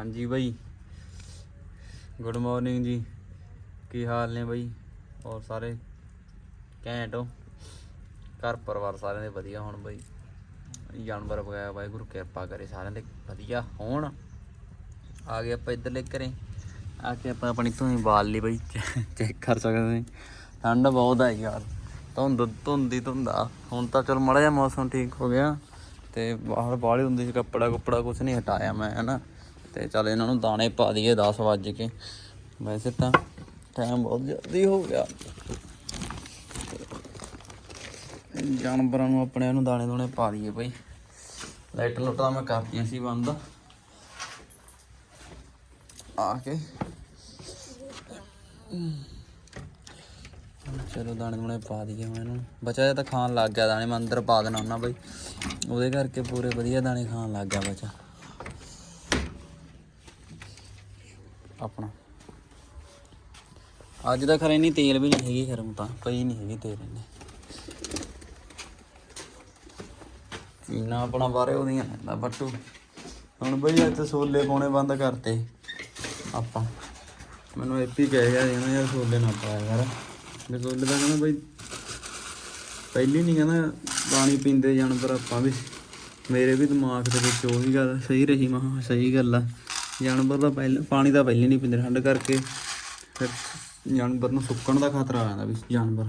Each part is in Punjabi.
ਹਾਂਜੀ ਬਾਈ। ਗੁੱਡ ਮਾਰਨਿੰਗ ਜੀ। ਕੀ ਹਾਲ ਨੇ ਬਾਈ? ਔਰ ਸਾਰੇ? ਘੈਂਟ ਹੋ? ਘਰ ਪਰਿਵਾਰ ਸਾਰਿਆਂ ਦੇ ਵਧੀਆ ਹੋਣ ਬਾਈ। ਜਾਨਵਰ ਵਗੈਰਾ ਵਾਹਿਗੁਰੂ ਕਿਰਪਾ ਕਰੇ ਸਾਰਿਆਂ ਦੇ। ਵਧੀਆ ਹੋਣ। ਆ ਗਏ ਆਪਾਂ ਇੱਧਰਲੇ ਘਰੇ। ਆ ਕੇ ਆਪਾਂ ਆਪਣੀ ਧੂਣੀ ਬਾਲ ਲਈ ਬਾਈ। ਚੈੱਕ ਕਰ ਸਕਦੇ ਠੰਡ ਬਹੁਤ ਆ ਯਾਰ। ਧੁੰਦ, ਧੁੰਦੀ ਧੁੰਦਾ ਹੁਣ ਤਾਂ ਚਲ ਮੜਾ ਜਿਹਾ ਮੌਸਮ ਠੀਕ ਹੋ ਗਿਆ। ਤੇ ਬਾਹਰ ਬਾਹਲੀ ਹੁੰਦੀ ਸੀ ਕੱਪੜਾ ਕੁੱਪੜਾ ਕੁਛ ਨਹੀਂ ਹਟਾਇਆ ਮੈਂ, ਹਨਾ? ਤੇ ਚੱਲ ਇਹਨਾਂ ਨੂੰ ਦਾਣੇ ਪਾ ਦਈਏ 10 ਵੱਜ ਕੇ। ਵੈਸੇ ਤਾਂ ਟਾਈਮ ਬਹੁਤ ਜਲਦੀ ਹੋ ਗਿਆ। ਜਾਨਵਰਾਂ ਨੂੰ ਆਪਣੇ ਨੂੰ ਦਾਣੇ ਦੋਣੇ ਪਾ ਦਈਏ ਬਈ। ਲਾਈਟ ਲੁੱਟ ਮੈਂ ਕਰਤੀਆਂ ਸੀ ਬੰਦ। ਆ ਕੇ। ਚਲੋ ਦਾਣੇ ਦੂਣੇ ਪਾ ਦਈਏ ਮੈਂ ਇਹਨੂੰ। ਬੱਚਾ ਜਿਹਾ ਤਾਂ ਖਾਣ ਲੱਗ ਗਿਆ ਦਾਣੇ, ਮੈਂ ਅੰਦਰ ਪਾ ਦੇਣਾ ਉਹਨਾਂ ਬਈ। ਉਹਦੇ ਕਰਕੇ ਪੂਰੇ ਵਧੀਆ ਦਾਣੇ ਖਾਣ ਲੱਗ ਗਿਆ ਬੱਚਾ। ਆਪਣਾ। ਅੱਜ ਦਾ ਖਰੇ ਨਹੀਂ, ਤੇਲ ਵੀ ਨਹੀਂ ਹੈਗੀ ਖਰਮ ਤਾਂ, ਪਈ ਨਹੀਂ ਹੈਗੀ ਤੇਲ ਇਹਨੇ ਚੀਨਾ ਆਪਣਾ ਬਾਰੇ ਉਹਦੀਆਂ ਲੈਂਦਾ ਬੱਟੂ। ਹੁਣ ਬਈ ਇੱਥੇ ਛੋਲੇ ਪਾਉਣੇ ਬੰਦ ਕਰਤੇ। ਆਪਾਂ। ਮੈਨੂੰ ਐਪੀ ਕਹਿ ਗਿਆ ਇਹਨਾਂ ਯਾਰ ਛੋਲੇ ਨਾ ਪਾਇਆ ਯਾਰ। ਤੇ ਛੋਲੇ ਦਾ ਕਹਿੰਦਾ ਬਈ, ਪਹਿਲੀ ਨਹੀਂ ਕਹਿੰਦਾ ਪਾਣੀ ਪੀਂਦੇ ਜਾਨਵਰ ਆਪਾਂ ਵੀ। ਮੇਰੇ ਵੀ ਦਿਮਾਗ ਦੇ ਵਿੱਚ ਉਹੀ ਗੱਲ ਸਹੀ ਰਹੀ, ਮੈਂ ਸਹੀ ਗੱਲ ਆ। ਜਾਨਵਰ ਦਾ ਪਹਿਲਾਂ, ਪਾਣੀ ਤਾਂ ਪਹਿਲੇ ਨਹੀਂ ਪੀਂਦੇ, ਠੰਡ ਕਰਕੇ। ਫਿਰ ਜਾਨਵਰ ਨੂੰ ਸੁੱਕਣ ਦਾ ਖਤਰਾ ਆ ਜਾਂਦਾ ਵੀ ਜਾਨਵਰ।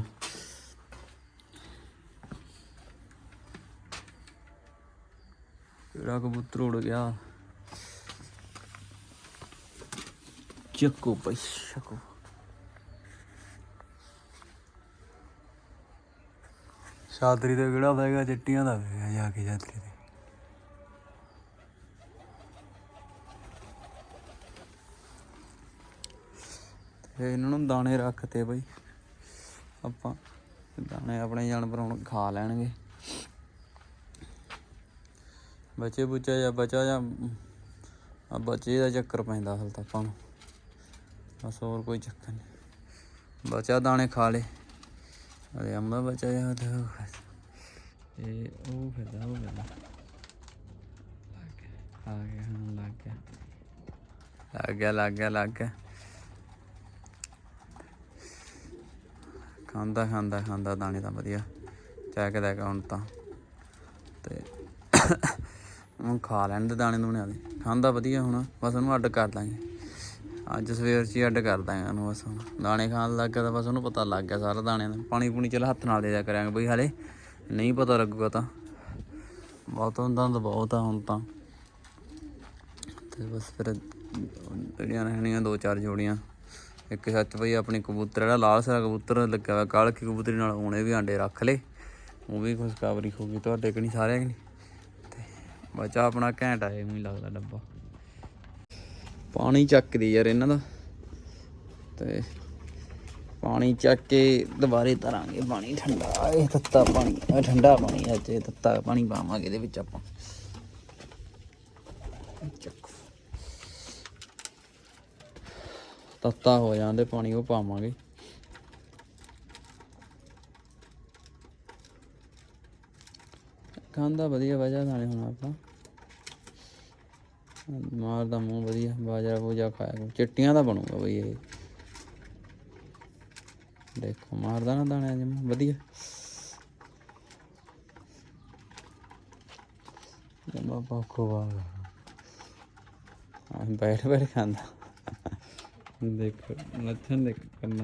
ਕਿਹੜਾ ਕਬੂਤਰ ਉੜ ਗਿਆ? ਚੱਕੋ ਪਈ ਚੱਕੋ। ਸ਼ਾਦਰੀ ਦਾ ਕਿਹੜਾ ਹੋਵੇਗਾ ਚਿੱਟੀਆਂ ਦਾ ਹੋਵੇਗਾ ਜਾ ਕੇ ਸ਼ਾਦਰੀ ਤੇ ਇਹਨਾਂ ਨੂੰ ਦਾਣੇ ਰੱਖਤੇ ਬਈ। ਆਪਾਂ ਦਾਣੇ ਆਪਣੇ ਜਾਨਵਰ ਹੁਣ ਖਾ ਲੈਣਗੇ। ਬੱਚੇ ਬੁੱਚਾ ਜਾਂ ਬਚਾ ਜਾਂ, ਆ ਬੱਚੇ ਦਾ ਚੱਕਰ ਪੈਂਦਾ ਹਲ ਤਾਂ ਆਪਾਂ ਨੂੰ। ਬਸ ਹੋਰ ਕੋਈ ਚੱਕਰ ਨਹੀਂ। ਬਚਾ ਦਾਣੇ ਖਾ ਲੇ। ਅਰੇ ਅੰਮਾ ਬਚਾ ਜਾਂ ਤੇ ਇਹ ਉਹ ਫਿਰਦਾ ਉਹ ਫਿਰਦਾ। ਲੱਗ ਗਿਆ। ਆ ਗਿਆ। ਲੱਗ ਗਿਆ ਲੱਗ ਗਿਆ ਲੱਗ ਗਿਆ ਲੱਗ ਗਿਆ ਖਾਂਦਾ ਖਾਂਦਾ ਖਾਂਦਾ ਦਾਣੇ ਤਾਂ ਵਧੀਆ। ਚੱਕਦਾ ਹੁਣ ਤਾਂ। ਤੇ ਹੁਣ ਖਾ ਲੈਣ ਦੇ ਦਾਣੇ ਦੂਣੇ ਵਾਲੇ ਖਾਂਦਾ ਵਧੀਆ ਹੁਣ, ਬਸ ਉਹਨੂੰ ਅੱਡ ਕਰ ਦਾਂਗੇ ਅੱਜ ਸਵੇਰ 'ਚ ਹੀ ਅੱਡ ਕਰ ਦਾਂਗੇ ਉਹਨੂੰ ਬਸ ਹੁਣ। ਦਾਣੇ ਖਾਣ ਲੱਗ ਗਿਆ ਤਾਂ ਬਸ ਉਹਨੂੰ ਪਤਾ ਲੱਗ ਗਿਆ ਸਾਰਾ ਦਾਣਿਆਂ ਦਾ। ਪਾਣੀ ਪੂਣੀ ਚੱਲ ਹੱਥ ਨਾਲ ਦੇ ਦਿਆ ਕਰਾਂਗੇ ਬਈ ਹਾਲੇ। ਨਹੀਂ ਪਤਾ ਲੱਗੂਗਾ ਤਾਂ। ਬਹੁਤ ਹੁੰਦਾ ਤਾਂ ਬਹੁਤ ਆ ਹੁਣ ਤਾਂ। ਤੇ ਬਸ ਫਿਰ ਜਿਹੜੀਆਂ ਰਹਿਣੀਆਂ ਦੋ ਚਾਰ ਜੋੜੀਆਂ। ਇੱਕ ਸੱਚ ਬਈ, ਆਪਣੇ ਕਬੂਤਰ ਜਿਹੜਾ, ਲਾਲ ਸਾਰਾ ਕਬੂਤਰ ਲੱਗਾ ਹੋਇਆ ਕਾਲ ਕੀ ਕਬੂਤਰੀ ਨਾਲ ਉਹਨੇ ਵੀ ਆਂਡੇ ਰੱਖ ਲਏ। ਉਹ ਵੀ ਖੁਸ਼ਖਬਰੀ ਹੋ ਗਈ ਤੁਹਾਡੇ ਕਿ ਸਾਰਿਆਂ ਕਿ ਤੇ ਬੱਚਾ ਆਪਣਾ ਘੈਂਟ ਆਏ ਮੈਨੂੰ ਲੱਗਦਾ ਡੱਬਾ। ਪਾਣੀ ਚੱਕਦੀ ਯਾਰ ਇਹਨਾਂ ਦਾ। ਤੇ ਪਾਣੀ ਚੱਕ ਕੇ ਦੁਬਾਰੇ ਧਰਾਂਗੇ ਪਾਣੀ, ਠੰਡਾ। ਇਹ ਤੱਤਾ ਪਾਣੀ ਠੰਡਾ ਪਾਣੀ ਅੱਜ ਇਹ ਤੱਤਾ ਪਾਣੀ ਪਾਵਾਂਗੇ ਇਹਦੇ ਵਿੱਚ ਆਪਾਂ। ਚੱਕੋ। ਤੱਤਾ ਹੋ ਜਾਂਦੇ, ਪਾਣੀ ਉਹ ਪਾਵਾਂਗੇ। ਖਾਂਦਾ ਵਧੀਆ ਵਜਾ ਨਾਲੇ ਹੁਣ ਆਪਾਂ। ਮਾਰਦਾ ਮੂੰਹ ਵਧੀਆ ਬਾਜਰਾ ਬੂਜਾ ਖਾਇਆ ਕਰੋ। ਚਿੱਟੀਆਂ ਦਾ ਬਣੂਗਾ ਬਈ ਇਹ। ਦੇਖੋ, ਮਾਰਦਾ ਨਾ ਦਾਣੇ ਜਿਵੇਂ ਵਧੀਆ। ਜਮਾ ਪਾਖੋ ਵਾਗਾ। ਬੈਠ ਬੈਠ ਖਾਂਦਾ। ਦੇਖੋ ਨੱਥਨ ਦੇਖ ਕਰਨਾ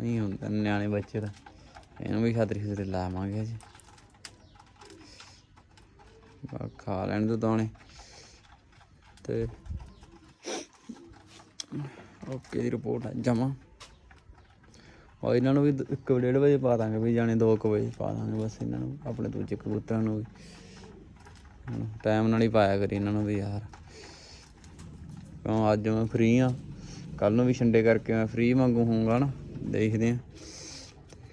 ਨਹੀਂ ਹੁੰਦਾ ਨਿਆਣੇ ਬੱਚੇ ਦਾ ਇਹਨੂੰ ਵੀ ਖਾਤਰੀ ਖਾਤਰੀ ਲਾਵਾਂਗੇ ਜੀ ਬਾ ਖਾ ਲੈਣ ਦੋ ਦਾਣੇ ਤੇ ਓਕੇ ਦੀ ਰਿਪੋਰਟ ਆ, ਜਮਾ। ਔਰ ਇਹਨਾਂ ਨੂੰ ਵੀ 1:30 ਵਜੇ ਪਾ ਦਾਂਗੇ ਵੀ ਜਾਣੇ 2 ਵਜੇ ਪਾ ਦਾਂਗੇ ਬਸ ਇਹਨਾਂ ਨੂੰ, ਆਪਣੇ ਦੂਜੇ ਕਬੂਤਰਾਂ ਨੂੰ ਵੀ। ਟਾਈਮ ਨਾਲ ਹੀ ਪਾਇਆ ਕਰੀ ਇਹਨਾਂ ਨੂੰ ਵੀ ਯਾਰ। ਕਿਉਂ ਅੱਜ ਮੈਂ ਫ੍ਰੀ ਆ? ਕੱਲ ਨੂੰ ਵੀ ਛੰਡੇ ਕਰਕੇ ਮੈਂ ਫ੍ਰੀ ਵਾਂਗੂ ਹੋਊਂਗਾ ਨਾ, ਦੇਖਦੇ ਆ।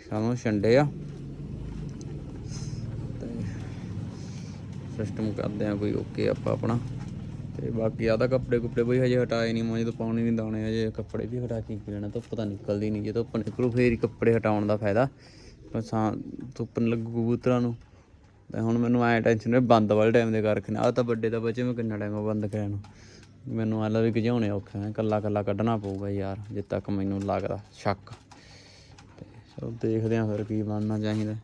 ਕੱਲ ਨੂੰ ਛੰਡੇ ਆ। ਸਿਸਟਮ ਕਰਦੇ ਆ ਕੋਈ ਓਕੇ ਆਪਾਂ ਆਪਣਾ। ਤੇ ਬਾਕੀ ਆ ਕੱਪੜੇ ਕੁੱਪੜੇ ਬਈ ਹਜੇ ਹਟਾਏ ਨਹੀਂ ਮੈਂ ਜਦੋਂ ਪਾਉਣੇ ਨਹੀਂ ਦਾਣੇ ਹਜੇ ਕੱਪੜੇ ਵੀ ਹਟਾ ਕੇ ਕੀ ਲੈਣਾ, ਧੁੱਪ ਤਾਂ ਨਿਕਲਦੀ ਨਹੀਂ ਜੇ ਧੁੱਪ ਨਿਕਲੂ ਫੇਰ ਹੀ ਕੱਪੜੇ ਹਟਾਉਣ ਦਾ ਫਾਇਦਾ। ਪਰ ਧੁੱਪ ਨੀ ਲੱਗੂ ਕਬੂਤਰਾਂ ਨੂੰ। ਤੇ ਹੁਣ ਮੈਨੂੰ ਐ ਟੈਨਸ਼ਨ ਹੈ ਬੰਦ ਵਾਲੇ ਟਾਈਮ ਦੇ ਕਰਕੇ। ਆ ਤਾਂ ਵੱਡੇ ਦਾ ਬਚੇ, ਮੈਂ ਕਿੰਨਾ ਟਾਈਮ ਬੰਦ ਕਰਿਆ ਨੂੰ। ਮੈਨੂੰ ਐ ਵੀ ਗਿਜਾਉਣੇ ਔਖੇ ਨੇ ਕੱਲਾ ਕੱਲਾ ਕੱਢਣਾ ਪਊਗਾ ਯਾਰ ਜਿੱਦ ਤੱਕ ਮੈਨੂੰ ਲੱਗਦਾ, ਸ਼ੱਕ। ਤੇ ਚਲੋ ਦੇਖਦੇ ਆਂ ਫਿਰ ਕੀ ਬਣਨਾ ਚਾਹੀਦਾ।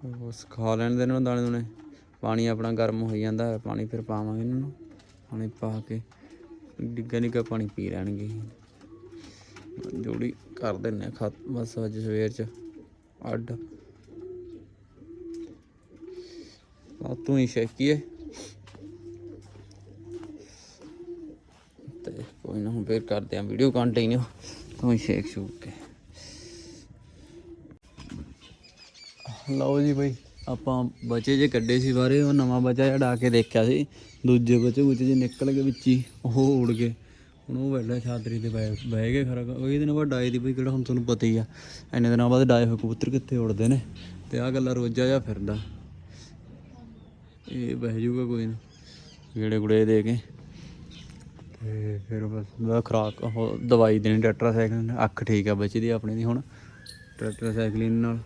ਬਸ ਖਾ ਲੈਣ ਦੇ ਨੂੰ ਦਾਣੇ ਦੁਣੇ। ਪਾਣੀ ਆਪਣਾ ਗਰਮ ਹੋ ਜਾਂਦਾ ਹੈ ਪਾਣੀ ਫਿਰ ਪਾਵਾਂਗੇ ਇਹਨਾਂ ਨੂੰ। ਪਾਣੀ ਪਾ ਕੇ ਡਿੱਗਾ ਨਿੱਗਾ ਪਾਣੀ ਪੀ ਲੈਣਗੇ। ਜੋੜੀ ਕਰ ਦਿੰਨੇ ਆ ਖਤ ਬਸ ਅੱਜ ਸਵੇਰ ਚ ਅੱਡ। ਆ ਤੂੰ ਹੀ ਤੇ ਕੋਈ ਨਾ ਹੁਣ ਫੇਰ ਕਰਦੇ ਆ ਵੀਡੀਓ ਕੰਟੀਨਿਊ ਤੂੰ ਹੀ ਸ਼ੇਕ ਸ਼ੂਕ ਕੇ ਲਓ ਜੀ ਬਈ, ਆਪਾਂ ਬਚੇ ਜੇ ਕੱਢੇ ਸੀ ਬਾਰੇ ਉਹ ਨਵਾਂ ਬਚਾ ਜਿਹੜਾ ਡਾ ਕੇ ਦੇਖਿਆ ਸੀ। ਦੂਜੇ ਬਚੇ ਬੁਚੇ ਜੇ ਨਿਕਲ ਗਏ ਵਿੱਚ ਹੀ, ਉਹ ਉੜ ਗਏ। ਹੁਣ ਉਹ ਬੈਠਾ ਛਾਤਰੀ ਤੇ ਬਹਿ ਬਹਿ ਗਏ ਖਰਾ ਉਹੀ ਦਿਨ ਬਾਅਦ ਡਾਏ ਦੀ ਬਈ ਕਿਹੜਾ ਹੁਣ ਤੁਹਾਨੂੰ ਪਤਾ ਹੀ ਆ। ਇੰਨੇ ਦਿਨਾਂ ਬਾਅਦ ਡਾਏ ਹੋਏ ਕਬੂਤਰ ਕਿੱਥੇ ਉੜਦੇ ਨੇ। ਤੇ ਆ ਗੱਲਾਂ ਰੋਜਾ ਜਾ ਫਿਰਦਾ। ਇਹ ਬਹਿ ਜਾਊਗਾ ਕੋਈ ਨਾ। ਗੇੜੇ ਗੁੜੇ ਦੇ ਕੇ। ਤੇ ਫਿਰ ਬਸ ਮੈਂ ਖਰਾਕ, ਉਹ ਦਵਾਈ ਦੇਣੀ ਟਰੈਕਟਰ ਨਾਲ। ਅੱਖ ਠੀਕ ਆ ਬੱਚੇ ਦੀ, ਆਪਣੀ ਦੀ ਹੁਣ। ਟਰੈਕਟਰ ਟੈਟਰਾਸਾਈਕਲਿਨ ਨਾਲ।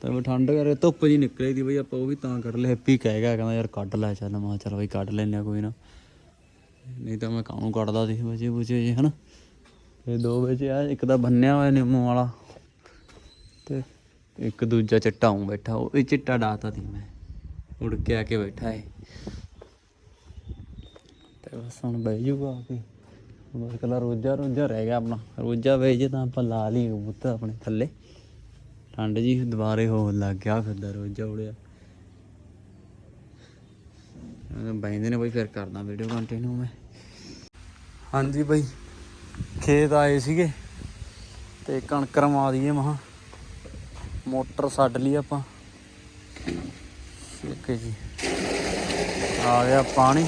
ਤਾਂ ਮੈਂ ਠੰਡ ਕਰੇ ਧੁੱਪ ਜੀ ਨਿਕਲੇ ਦੀ ਬਈ, ਆਪਾਂ ਉਹ ਵੀ ਤਾਂ ਕੱਢ ਲਿਆ ਹੈਪੀ ਕਹੇਗਾ ਕਹਿੰਦਾ ਯਾਰ ਕੱਢ ਲੈ ਚੱਲ। ਮੈਂ ਕਿਹਾ ਚੱਲ ਬਈ ਕੱਢ ਲੈਨੇ ਆ ਕੋਈ ਨਾ। ਨਹੀਂ ਤਾਂ ਮੈਂ ਕਾਹਨੂੰ ਕੱਢਦਾ ਸੀ, ਬਚੇ ਬੁਚੇ ਜੀ ਹਨਾ। ਇਹ ਦੋ ਵਜੇ ਆ, ਇੱਕ ਤਾਂ ਬੰਨਿਆ ਹੋਇਆ ਨਿੰਮੋ ਵਾਲਾ। ਤੇ ਇੱਕ ਦੂਜਾ ਚਿੱਟਾ ਹੂੰ ਬੈਠਾ, ਉਹ ਇਹ ਚਿੱਟਾ ਡਾਤਾ ਸੀ ਮੈਂ। ਉੜ ਕੇ ਆ ਕੇ ਬੈਠਾ ਏ। ਤੇ ਬਸ ਹੁਣ ਬਹਿ ਜੂਗਾ ਆ ਕੇ। ਬਸ ਕੱਲਾ ਰੋਜਾ ਰੋਜਾ ਰਹਿ ਗਿਆ ਆਪਣਾ। ਰੋਜਾ ਵੇਚ ਤਾਂ ਆਪਾਂ ਲਾ ਲਈ ਕਬੂਤਰ ਆਪਣੇ ਥੱਲੇ। ਠੰਡ ਜੀ ਦੁਬਾਰੇ ਹੋਣ ਲੱਗ ਗਿਆ ਫਿਰਦਾ ਰੋਜਾ ਉੜਿਆ। ਬੈਂਦੇ ਨੇ ਬਈ ਫਿਰ ਕਰਦਾ ਵੀਡੀਓ ਕੰਟੀਨਿਊ ਮੈਂ। ਹਾਂਜੀ ਬਈ, ਖੇਤ ਆਏ ਸੀਗੇ ਤੇ ਕਣਕ ਰਮਾ ਦਈਏ ਮਹਾ। ਮੋਟਰ ਛੱਡ ਲਈ ਆਪਾਂ। ਠੀਕ ਜੀ। ਆ ਗਿਆ ਪਾਣੀ।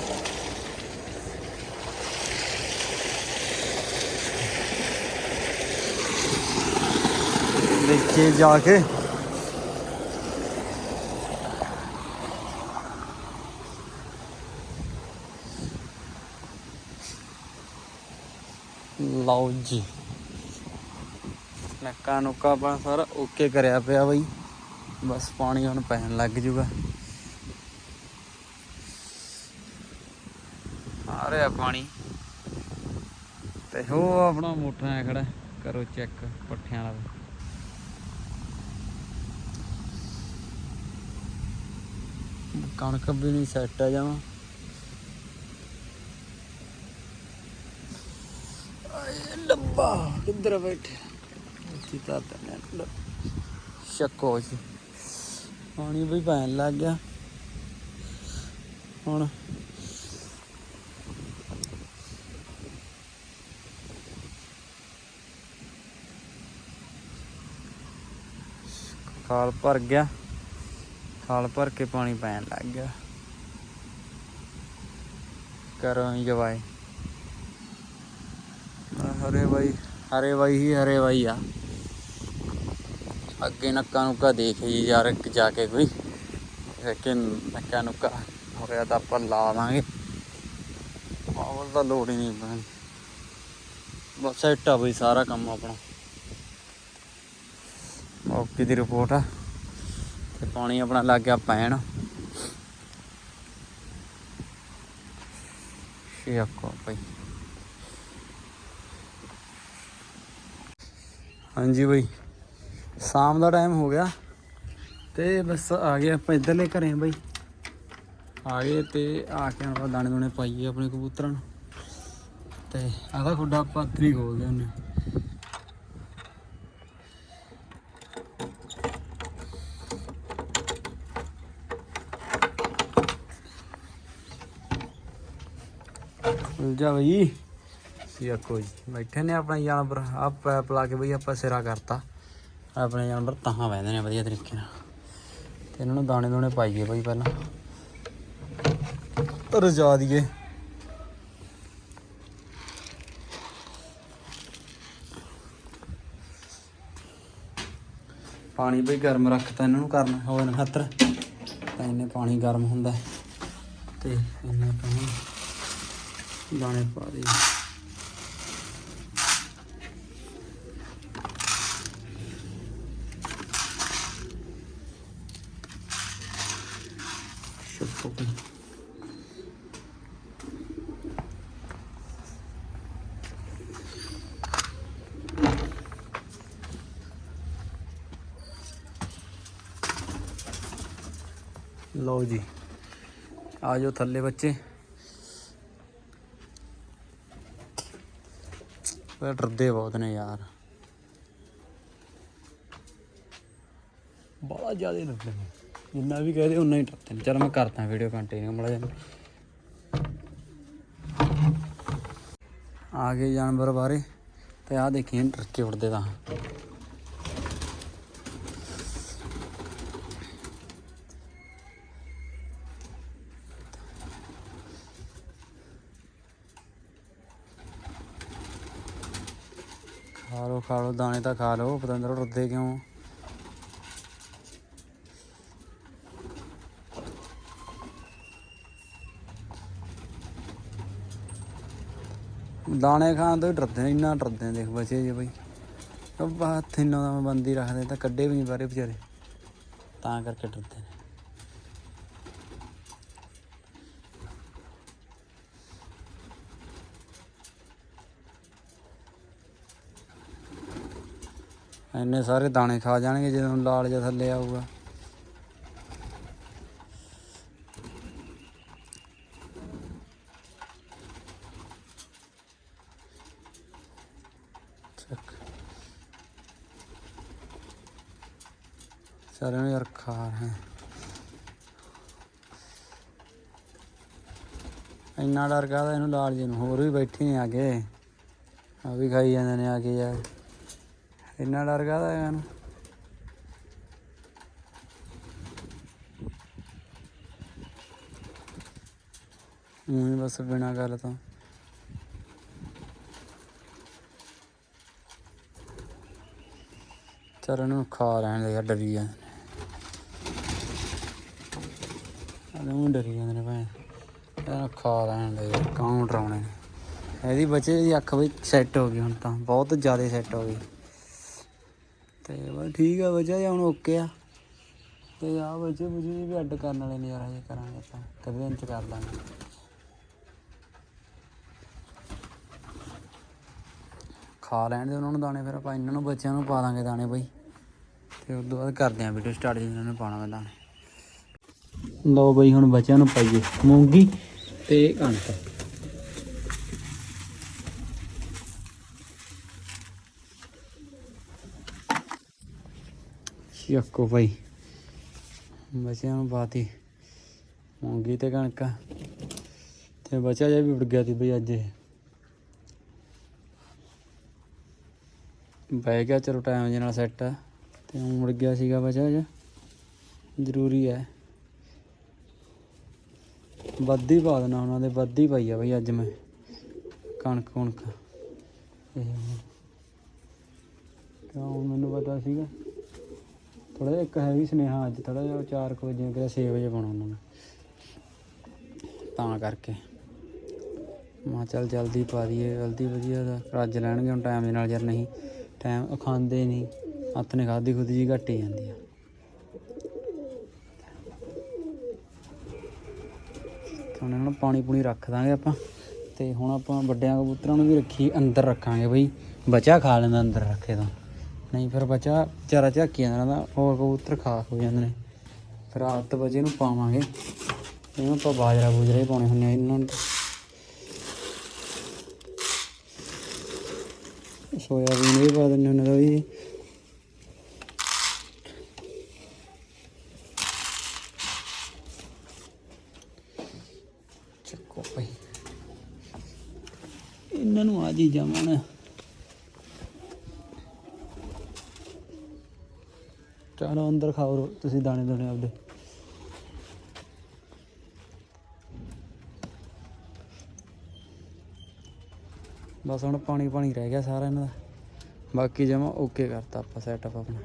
ਦੇਖੇ ਜਾ ਕੇ। ਲਓ ਜੀ। ਨੱਕਾ ਨੁੱਕਾ ਆਪਣਾ ਸਾਰਾ ਓਕੇ ਕਰਿਆ ਪਿਆ ਬਈ। ਬਸ ਪਾਣੀ ਹੁਣ ਪੈਣ ਲੱਗ ਜੂਗਾ। ਰਿਹਾ ਪਾਣੀ। ਤੇ ਉਹ ਆਪਣਾ ਮੋਟਰ ਆ ਖੜਾ ਕਰੋ ਚੈੱਕ ਪੱਠਿਆਂ ਵਾਲਾ। ਕਣਕ ਵੀ ਨਹੀਂ ਸੈੱਟ ਆ ਜਾਵਾਂ ਡੱਬਾ ਕਿੱਧਰ ਬੈਠੇ? ਇੱਥੇ ਤਾਂ ਪੈਣਾ ਸ਼ੱਕੋ ਜੀ। ਪਾਣੀ ਵੀ ਪੈਣ ਲੱਗ ਗਿਆ। ਹੁਣ ਖਾਲ ਭਰ ਗਿਆ। ਖਾਲ ਭਰ ਕੇ ਪਾਣੀ ਪੈਣ ਲੱਗ ਗਿਆ। ਕਰੋ ਇੰਜੋਏ ਹਰੇ ਬਾਈ ਹਰੇ ਬਾਈ ਹੀ ਹਰੇ ਬਾਈ ਆ। ਅੱਗੇ ਨੱਕਾ ਨੁੱਕਾ ਦੇਖ ਜੀ ਯਾਰ, ਇੱਕ ਜਾ ਕੇ ਕੋਈ। ਕਿ ਨੱਕਾ ਨੁੱਕਾ ਹੋਇਆ ਤਾਂ ਆਪਾਂ ਲਾ ਦਾਂਗੇ। ਆਵਲ ਦਾ ਲੋੜ ਹੀ ਨਹੀਂ ਪੈਣੀ। ਬਸ ਇੱਟਾ ਆ ਬਈ ਸਾਰਾ ਕੰਮ ਆਪਣਾ। ਮੌਕੇ ਦੀ ਰਿਪੋਰਟ ਆ। ਤੇ ਪਾਣੀ ਆਪਣਾ ਲੱਗ ਗਿਆ ਪੈਣ। ਸ਼ੇਕੋ ਭਾਈ ਹਾਂਜੀ ਬਈ, ਸ਼ਾਮ ਦਾ ਟਾਈਮ ਹੋ ਗਿਆ। ਤੇ ਬਸ ਆ ਗਏ ਆਪਾਂ ਇੱਧਰਲੇ ਘਰੇ ਬਈ। ਆ ਗਏ ਤੇ ਆ ਕੇ ਆਪਾਂ ਦਾਣੇ ਦੋਣੇ ਪਾਈਏ ਆਪਣੇ ਕਬੂਤਰਾਂ ਨੂੰ। ਤੇ ਆਦਾ ਖੁੱਡਾ ਆਪਾਂ ਅੱਧਰੀ ਖੋਲਦੇ ਹੁੰਨੇ ਉਲਝਾ ਬਈ। ਸੀ ਕੋਈ ਬੈਠੇ ਨੇ ਆਪਣਾ ਜਾਨਵਰ। ਆ ਪੈਪ ਲਾ ਕੇ ਬਈ ਆਪਾਂ ਸਿਰਾ ਕਰਤਾ। ਆਪਣੇ ਜਾਨਵਰ ਤਾਂ ਬਹਿੰਦੇ ਨੇ ਵਧੀਆ ਤਰੀਕੇ ਨਾਲ। ਤੇ ਇਹਨਾਂ ਨੂੰ ਦਾਣੇ ਦੋਣੇ ਪਾਈਏ ਬਈ ਪਹਿਲਾਂ। ਰਜਾ ਦਈਏ ਪਾਣੀ ਬਈ ਗਰਮ ਰੱਖਤਾ ਇਹਨਾਂ ਨੂੰ ਕਰਨ। ਹੋਵੇ ਖਾਤਰ। ਤਾਂ ਇਹਨੇ ਪਾਣੀ ਗਰਮ ਹੁੰਦਾ। ਹੈ। ਤੇ ਇਹਨੇ ਪਾਣੀ ਦਾਣੇ ਪਾ ਦੇ। ਸ਼ੁਕਰ ਲਓ ਜੀ ਆ ਜਾਓ ਥੱਲੇ ਬੱਚੇ। ਪਰ ਡਰਦੇ ਬਹੁਤ ਨੇ ਯਾਰ। ਬੜਾ ਜ਼ਿਆਦਾ ਡਰਦੇ ਨੇ। ਜਿੰਨਾ ਵੀ ਕਹਦੇ ਉਨਾ ਹੀ ਡਰਦੇ ਨੇ। ਚਲ ਮੈਂ ਕਰਦਾ ਵੀਡੀਓ ਕੰਟੀਨਿਊ ਮੜਾ ਜਾ ਆ ਗਏ ਜਾਨਵਰ ਬਾਰੇ ਤੇ ਆ ਦੇਖੀ ਡਰ ਕੇ ਉੜਦੇ ਤਾਂ। ਖਾ ਲਓ, ਦਾਣੇ ਤਾਂ ਖਾ ਲਓ, ਪਤੰਦਰ ਡਰਦੇ ਕਿਉਂ? ਦਾਣੇ ਖਾਣ ਤੋਂ ਹੀ ਡਰਦੇ ਇੰਨਾ ਡਰਦੇ ਨੇ ਦੇਖ ਬਚੇ ਜੇ ਬਈ। ਉਹ ਬਾਤ ਇੰਨਾ ਦਾ ਬੰਦੀ ਰੱਖਦੇ, ਤਾਂ ਕੱਢੇ ਵੀ ਨਹੀਂ ਬਾਰੇ ਵਿਚਾਰੇ। ਤਾਂ ਕਰਕੇ ਡਰਦੇ ਨੇ। ਇੰਨੇ ਸਾਰੇ ਦਾਣੇ ਖਾ ਜਾਣਗੇ ਜਦੋਂ ਲਾਲ ਜਿਹਾ ਥੱਲੇ ਆਊਗਾ। ਚੱਕ। ਸਾਰਿਆਂ ਨੂੰ ਯਾਰ ਖਾ ਰਹੇ ਇੰਨਾ ਡਰ ਕਾਹਦਾ, ਇਹਨੂੰ ਲਾਲ ਜੀ ਨੂੰ। ਹੋਰ ਵੀ ਬੈਠੇ ਨੇ ਆ ਕੇ। ਆ ਵੀ ਖਾਈ ਜਾਂਦੇ ਨੇ ਆ ਕੇ ਯਾਰ। ਇੰਨਾ ਡਰ ਕਾਹਦਾ ਇਹਨੂੰ ਉਹੀ ਬਸ ਬਿਨਾ ਗੱਲ ਤੋਂ। ਚਰਨ ਨੂੰ ਖਾ ਲੈਣ ਦੇ ਯਾਰ, ਡਰੀ ਜਾਂਦੇ ਨੇ। ਉਹ ਡਰੀ ਜਾਂਦੇ ਨੇ ਭਾਈ ਇਹਨੂੰ ਖਾ ਲੈਣ ਦੇ ਯਾਰ ਕਾਉਂ ਡਰਾਉਣੇ ਨੇ। ਇਹਦੀ ਬੱਚੇ ਦੀ ਅੱਖ ਵੀ ਸੈੱਟ ਹੋ ਗਈ ਹੁਣ ਤਾਂ, ਬਹੁਤ ਜ਼ਿਆਦਾ ਸੈੱਟ ਹੋ ਗਈ। ਤੇ ਬਸ ਠੀਕ ਆ ਬੱਚਾ ਜੀ ਹੁਣ ਓਕੇ ਆ। ਤੇ ਆ ਬੱਚੇ ਬੁਝੇ ਵੀ ਅੱਡ ਕਰਨ ਵਾਲੇ ਨੇ ਯਾਰ ਹਜੇ ਕਰਾਂਗੇ ਆਪਾਂ ਕਦੇ ਦਿਨ ਚ ਕਰ ਲਾਂਗੇ। ਖਾ ਲੈਣ ਦੇ ਉਹਨਾਂ ਨੂੰ ਦਾਣੇ ਫਿਰ ਆਪਾਂ ਇਹਨਾਂ ਨੂੰ, ਬੱਚਿਆਂ ਨੂੰ ਪਾ ਦਾਂਗੇ ਦਾਣੇ ਬਈ। ਤੇ ਉਸ ਤੋਂ ਬਾਅਦ ਕਰਦੇ ਆਂ ਵੀਡੀਓ ਸਟਾਰਟ ਜਿੰਨਾਂ ਨੂੰ ਪਾਣਾ ਮੈਂ ਦਾਣੇ। ਲਓ ਬਈ ਹੁਣ ਬੱਚਿਆਂ ਨੂੰ ਪਾਈਏ ਮੂੰਗੀ ਤੇ ਕਣਕ। ਚੱਕੋ ਭਾਈ ਬੱਚਿਆਂ ਨੂੰ ਬਾਤੀ ਮੂੰਗੀ ਤੇ ਕਣਕ। ਤੇ ਬੱਚਾ ਜਿਹਾ ਵੀ ਉੜ ਗਿਆ ਸੀ ਬਈ ਅੱਜ। ਇਹ ਬਹਿ ਗਿਆ ਚਲੋ ਟਾਈਮ ਜੇ ਨਾਲ ਸੈੱਟ ਆ ਤੇ ਹੁਣ ਮੁੜ ਗਿਆ ਸੀਗਾ ਬੱਚਾ ਜਿਹਾ। ਜ਼ਰੂਰੀ ਹੈ। ਵੱਧ ਹੀ ਪਾ ਦੇਣਾ ਉਹਨਾਂ ਦੇ, ਵੱਧ ਪਾਈ ਆ ਬਈ ਅੱਜ ਮੈਂ। ਕਣਕ ਕਣਕ। ਇਹ। ਕਿਉਂ ਮੈਨੂੰ ਪਤਾ ਸੀਗਾ। ਥੋੜਾ ਜਿਹਾ ਇੱਕ ਹੈ ਵੀ ਸੁਨੇਹਾ ਅੱਜ ਥੋੜਾ ਜਿਹਾ 4 ਵਜੇ ਕਿ 6 ਵਜੇ ਪਾਉਣਾ ਉਹਨਾਂ ਨੇ। ਤਾਂ ਕਰਕੇ। ਮਾ ਚੱਲ ਜਲਦੀ ਪਾ ਦਈਏ, ਜਲਦੀ ਵਧੀਆ ਦਾ ਰੱਜ ਲੈਣਗੇ, ਹੁਣ ਟਾਈਮ ਦੇ ਨਾਲ ਯਾਰ ਨਹੀਂ ਟਾਈਮ ਖਾਂਦੇ ਨਹੀਂ, ਹੱਥ ਨੇ ਖਾਦੀ ਖੁਦ ਜੀ ਘੱਟ ਹੀ ਜਾਂਦੀ ਆ। ਹੁਣ ਇਹਨਾਂ ਨੂੰ ਪਾਣੀ ਪੂਣੀ ਰੱਖ ਦਾਂਗੇ ਆਪਾਂ, ਤੇ ਹੁਣ ਆਪਾਂ ਵੱਡਿਆਂ ਕਬੂਤਰਾਂ ਨੂੰ ਵੀ ਰੱਖੀ, ਅੰਦਰ ਰੱਖਾਂਗੇ ਬਈ, ਬਚਾ ਖਾ ਲੈਂਦਾ ਅੰਦਰ ਰੱਖੇ ਤਾਂ। ਨਹੀਂ, ਫਿਰ ਬੱਚਾ ਚਾਰਾ ਝਾਕੀ ਜਾਂਦਾ ਰਹਿੰਦਾ, ਹੋਰ ਕਬੂਤਰ ਖਾਸ ਹੋ ਜਾਂਦੇ ਨੇ। ਫਿਰ ਆਦਤ ਬਚੇ ਨੂੰ ਪਾਵਾਂਗੇ। ਇਹਨੂੰ ਆਪਾਂ ਬਾਜਰਾ ਬੂਜਰਾ ਹੀ ਪਾਉਣੇ ਹੁੰਦੇ ਆ ਇਹਨਾਂ ਨੂੰ। ਸੋਇਆਬੀਨ ਵੀ ਪਾ ਦਿੰਦੇ ਹੁੰਦੇ ਦਾ ਵੀ ਚੱਕੋ ਭਾਈ। ਇਹਨਾਂ ਨੂੰ ਆ ਜੀ ਜਾਵਣ ਚਲੋ ਅੰਦਰ ਖਾਓ ਤੁਸੀਂ ਦਾਣੇ ਦਾਣੇ ਆਪਦੇ। ਬਸ ਹੁਣ ਪਾਣੀ ਪਾਣੀ ਰਹਿ ਗਿਆ ਸਾਰਾ ਇਹਨਾਂ ਦਾ। ਬਾਕੀ ਜਮਾ ਓਕੇ ਕਰਤਾ ਆਪਾਂ ਸੈਟਅਪ ਆਪਣਾ।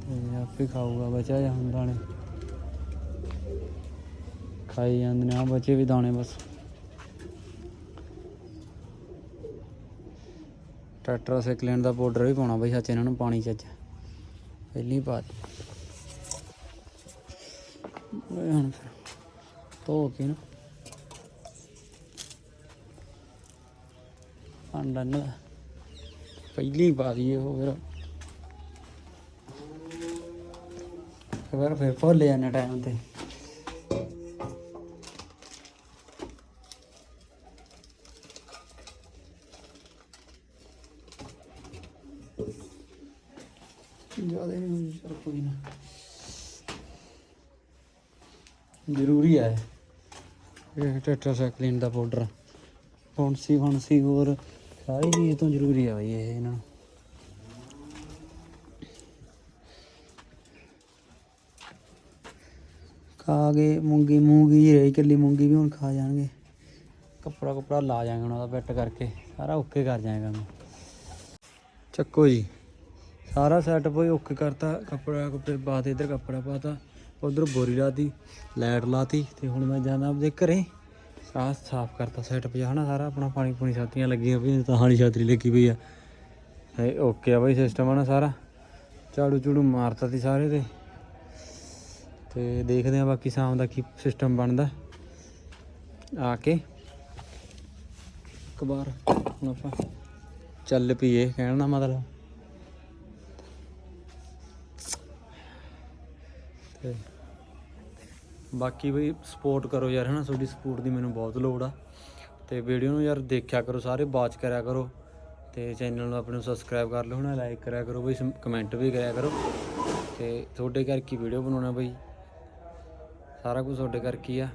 ਤੇ ਆਪੇ ਖਾਊਗਾ ਬਚਾ ਜਾਂ ਹੁਣ ਦਾਣੇ। ਖਾਈ ਜਾਂਦੇ ਨੇ ਆ ਬਚੇ ਵੀ ਦਾਣੇ ਬਸ। ਟਰੈਕਟਰ ਸਿਕਲੈਂਡ ਦਾ ਪਾਊਡਰ ਵੀ ਪਾਉਣਾ ਬਈ ਸੱਚ ਇਹਨਾਂ ਨੂੰ ਪਾਣੀ ਚ ਅੱਜ। ਪਹਿਲੀ ਪਾ ਹੁਣ ਫਿਰ ਧੋ ਕੇ ਨਾ। ਅੰਡਾ ਨਾ ਪਹਿਲੀ ਪਾ ਦਈਏ ਉਹ ਫਿਰ। ਫਿਰ ਫਿਰ ਭੁੱਲ ਜਾਂਦੇ ਟਾਈਮ ਤੇ। ਚਲ ਕੋਈ ਨਾ। ਜ਼ਰੂਰੀ ਹੈ ਇਹ। ਟੈਟਰਾਸਾਈਕਲਿਨ ਦਾ ਪਾਊਡਰ। ਫੌਂਸੀ ਫੌਂਸੀ ਹੋਰ ਸਾਰੀ ਚੀਜ਼ ਤੋਂ ਜ਼ਰੂਰੀ ਹੈ ਬਈ ਇਹ, ਇਹਨਾਂ ਨੂੰ। ਖਾ ਕੇ ਮੂੰਗੀ ਮੂੰਗੀ ਜਿਹੀ ਰਹੀ, ਇਕੱਲੀ ਮੂੰਗੀ ਵੀ ਹੁਣ ਖਾ ਜਾਣਗੇ। ਕੱਪੜਾ ਕੱਪੜਾ ਲਾ ਜਾਾਂਗੇ ਉਹਨਾਂ ਦਾ ਬੈਟ ਕਰਕੇ। ਸਾਰਾ ਓਕੇ ਕਰ ਜਾਏਗਾ ਮੈਂ ਚੱਕੋ ਜੀ। ਸਾਰਾ ਸੈਟਅਪ ਹੋਈ ਓਕੇ ਕਰਤਾ, ਕੱਪੜਾ ਕੱਪੜੇ ਪਾ ਤੇ ਇੱਧਰ ਕੱਪੜਾ ਪਾਤਾ ਉਧਰ ਬੋਰੀ ਲਾਤੀ ਲਾਈਟ ਲਾਤੀ ਤੇ ਹੁਣ ਮੈਂ ਜਾਣਾ ਆਪਦੇ ਘਰੇ। ਸਾਫ਼ ਸਾਫ਼ ਕਰਤਾ ਸੈਟਅਪ ਜਿਹਾ, ਹਨਾ ਸਾਰਾ, ਆਪਣਾ ਪਾਣੀ ਪੂਣੀ ਛਾਤੀਆਂ ਲੱਗੀਆਂ ਪਈਆਂ, ਤਾਂ ਹਾਣੀ ਛਾਤਰੀ ਲੱਗੀ ਪਈ ਆ। ਇਹ ਓਕੇ ਆ ਬਈ ਸਿਸਟਮ ਆ ਨਾ ਸਾਰਾ। ਝਾੜੂ ਝੂੜੂ ਮਾਰਤਾ ਤੀ ਸਾਰੇ ਤੇ। ਤੇ ਦੇਖਦੇ ਆ ਬਾਕੀ ਸ਼ਾਮ ਦਾ ਕੀ ਸਿਸਟਮ ਬਣਦਾ। ਆ ਕੇ ਇੱਕ ਵਾਰ ਹੁਣ ਆਪਾਂ ਚੱਲ ਪਈਏ, ਕਹਿਣ ਦਾ ਮਤਲਬ। ਤੇ ਬਾਕੀ ਬਈ ਸਪੋਰਟ ਕਰੋ ਯਾਰ, ਹਨਾ? ਤੁਹਾਡੀ ਸਪੋਰਟ ਦੀ ਮੈਨੂੰ ਬਹੁਤ ਲੋੜ ਆ। ਤੇ ਵੀਡੀਓ ਨੂੰ ਯਾਰ ਦੇਖਿਆ ਕਰੋ ਸਾਰੇ ਵਾਚ ਕਰਿਆ ਕਰੋ। ਤੇ ਚੈਨਲ ਨੂੰ ਆਪਣੇ ਨੂੰ ਸਬਸਕ੍ਰਾਈਬ ਕਰ ਲਓ, ਹਨਾ? ਲਾਈਕ ਕਰਿਆ ਕਰੋ ਬਈ ਕਮੈਂਟ ਵੀ ਕਰਿਆ ਕਰੋ। ਤੇ ਤੁਹਾਡੇ ਕਰਕੇ ਵੀਡੀਓ ਬਣਾਉਣਾ ਬਈ? ਸਾਰਾ ਕੁਝ ਤੁਹਾਡੇ ਕਰਕੇ ਆ?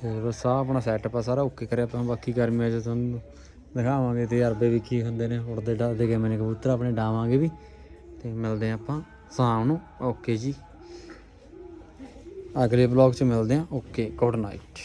ਤੇ ਬਸ ਆ ਆਪਣਾ ਸੈਟਅਪ ਆ, ਸਾਰਾ ਓਕੇ ਕਰਿਆ ਆਪਾਂ। ਬਾਕੀ ਗਰਮੀਆਂ 'ਚ ਤੁਹਾਨੂੰ ਦਿਖਾਵਾਂਗੇ ਤਜਰਬੇ ਵੀ ਕੀ ਹੁੰਦੇ ਨੇ। ਉੜਦੇ ਡਰਦੇ ਕਿਵੇਂ ਨੇ ਕਬੂਤਰ, ਆਪਣੇ ਡਾਵਾਂਗੇ ਵੀ। ਤੇ ਮਿਲਦੇ ਹਾਂ ਆਪਾਂ। ਸ਼ਾਮ ਨੂੰ। ਓਕੇ ਜੀ। ਅਗਲੇ ਵਲੌਗ 'ਚ ਮਿਲਦੇ ਹਾਂ। Okay good night